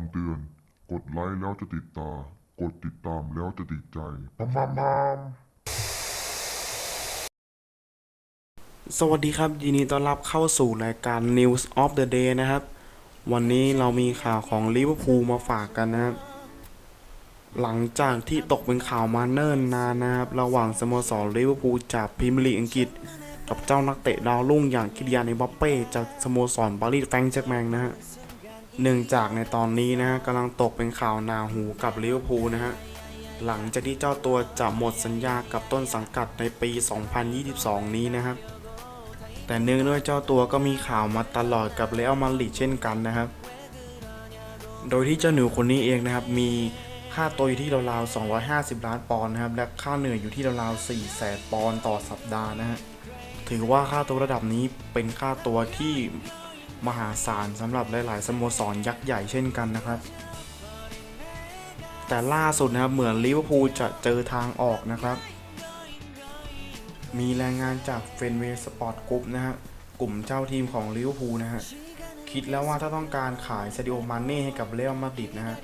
ำเตือน กดไลค์แล้วจะติดตา กดติดตามแล้วจะติดใจปัมปัมปัมสวัสดีครับ ยินดีต้อนรับเข้าสู่รายการ News of the Day นะครับ วันนี้เรามีข่าวของลิเวอร์พูลมาฝากกันนะครับ หลังจากที่ตกเป็นข่าวมาเนิ่นนานนะครับ ระหว่างสโมสรลิเวอร์พูลจากพรีเมียร์ลีกอังกฤษ กับเจ้านักเตะดาวรุ่งอย่างคิริยานเอมบัปเป้จากสโมสรปารีสแฟงก์แจ็กแมงนะฮะ เนื่องจากในตอนนี้นะฮะกำลังตกเป็นข่าวนาหูกับลิเวอร์พูลนะฮะหลังจากที่เจ้าตัวจะหมดสัญญากับต้นสังกัดในปี 2022 นี้นะครับ แต่เนื่องด้วยเจ้าตัวก็มีข่าวมาตลอดกับเรอัลมาดริดเช่นกันนะครับ โดยที่เจ้าหนูคนนี้เองนะครับ มีค่าตัวอยู่ที่ราวๆ 250 ล้านปอนด์นะครับ และค่าเหนื่อยอยู่ที่ราวๆ 4 แสนปอนด์ต่อสัปดาห์นะฮะ ถือว่าค่าตัวระดับนี้เป็นค่าตัวที่ มหาศาลสำหรับหลาย ๆ สโมสรยักษ์ใหญ่เช่นกันนะครับ แต่ล่าสุดนะครับเหมือนลิเวอร์พูลจะเจอทางออกนะครับ มีรายงานจากเฟนเวสปอร์ตกรุ๊ปนะฮะกลุ่มเจ้าทีมของลิเวอร์พูลนะฮะคิดแล้วว่าถ้าต้องการขายซาดิโอมานเน่ให้กับเรอัลมาดริดนะฮะ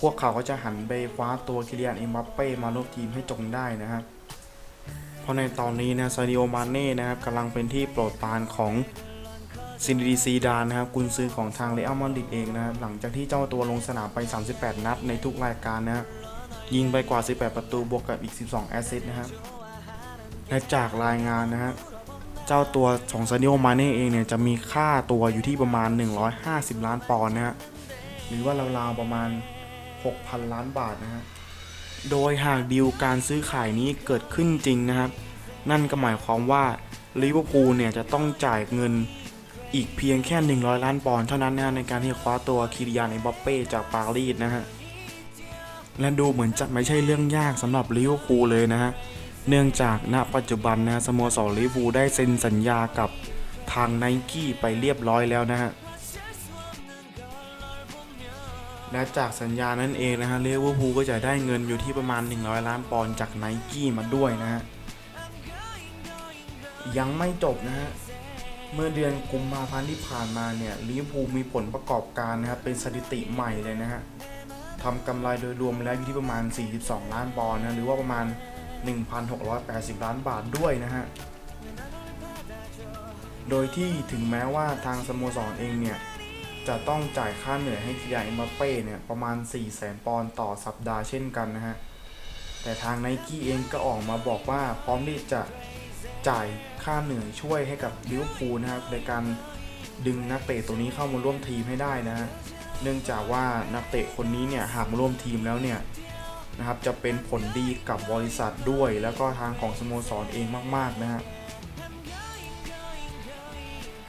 พวกเขาก็จะหันไปคว้าตัวคิริยนเอ็มบัปเป้มาร่วมทีมให้จงได้นะครับเพราะในตอนนี้นะซาดิโอมานเน่นะครับกำลังเป็นที่โปรดปรานของ ซินดีซีดานนะครับกุนซือของทางเรอัลมาดริดเองนะครับหลังจากที่เจ้าตัวลงสนามไป 38 นัดในทุกรายการนะฮะยิงไปกว่า 18 ประตูบวกกับอีก 12 แอสซิสต์นะครับและจากรายงานนะฮะเจ้าตัวของซาดิโอมาเน่เองเนี่ยจะมีค่าตัวอยู่ที่ประมาณ 150 ล้านปอนด์นะฮะหรือว่าราวๆประมาณ 6,000 ล้านบาทนะฮะโดยหากดีลการซื้อขายนี้เกิดขึ้นจริงนะครับ นั่นก็หมายความว่าลิเวอร์พูลเนี่ยจะต้องจ่ายเงิน อีกเพียงแค่ 100 ล้านปอนด์เท่านั้นนะฮะในการที่คว้าตัวคิริยานเอ็มบัปเป้จากปารีสนะฮะ และดูเหมือนจะไม่ใช่เรื่องยากสำหรับลิเวอร์พูลเลยนะฮะ เนื่องจากณปัจจุบันนะสโมสรลิเวอร์พูลได้เซ็นสัญญากับทางไนกี้ไปเรียบร้อยแล้วนะฮะ และจากสัญญานั้นเองนะฮะลิเวอร์พูลก็จะได้เงินอยู่ที่ประมาณ 100 ล้านปอนด์จากไนกี้มาด้วยนะฮะ ยังไม่จบนะฮะ เมื่อเดือนกุมภาพันธ์ที่ผ่านมาเนี่ยลิเวอร์พูลมีผลประกอบการนะครับเป็นสถิติใหม่เลยนะฮะทำกำไรโดยรวมแล้วอยู่ที่ประมาณ 42 ล้านปอนด์นะหรือว่าประมาณ 1,680 ล้านบาทด้วยนะฮะโดยที่ถึงแม้ว่าทางสโมสรเองเนี่ยจะต้องจ่ายค่าเหนื่อยให้คิริยาเอ็มบัปเป้เนี่ยประมาณ 4 0 0 0 0 0ปอนด์ต่อสัปดาห์เช่นกันนะฮะแต่ทางไนกี้เองก็ออกมาบอกว่าพร้อมที่จะจ่าย ค่าเหนื่อยช่วยให้กับลิเวอร์พูลนะครับในการดึงนักเตะตัวนี้เข้ามาร่วมทีมให้ได้นะ เนื่องจากว่านักเตะคนนี้เนี่ยหากมาร่วมทีมแล้วเนี่ยนะครับจะเป็นผลดีกับบริษัทด้วย แล้วก็ทางของสโมสรเองมาก ๆ นะฮะ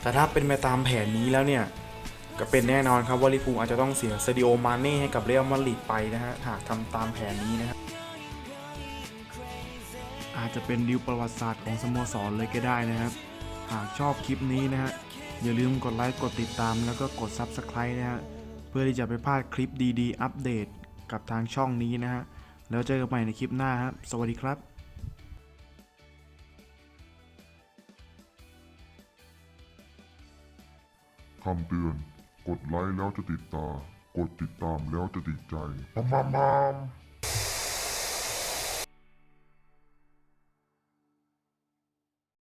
แต่ถ้าเป็นไปตามแผนนี้แล้วเนี่ย ก็เป็นแน่นอนครับว่าลิเวอร์พูอาจจะต้องเสียซดิโอมาเน่ให้กับเรอัลมาดริดไปนะฮะหากทำตามแผนนี้นะครับ อาจจะเป็นดิวประวัติศาสตร์ของสโมสรเลยก็ได้นะครับ หากชอบคลิปนี้นะฮะอย่าลืมกดไลค์กดติดตามแล้วก็กด Subscribe นะฮะเพื่อที่จะไม่พลาดคลิปดีๆ อัปเดตกับทางช่องนี้นะฮะแล้วเจอกันใหม่ในคลิปหน้าครับสวัสดีครับคำเตือน กดไลค์แล้วจะติดตา กดติดตามแล้วจะติดใจปั๊มปั๊มปั๊ม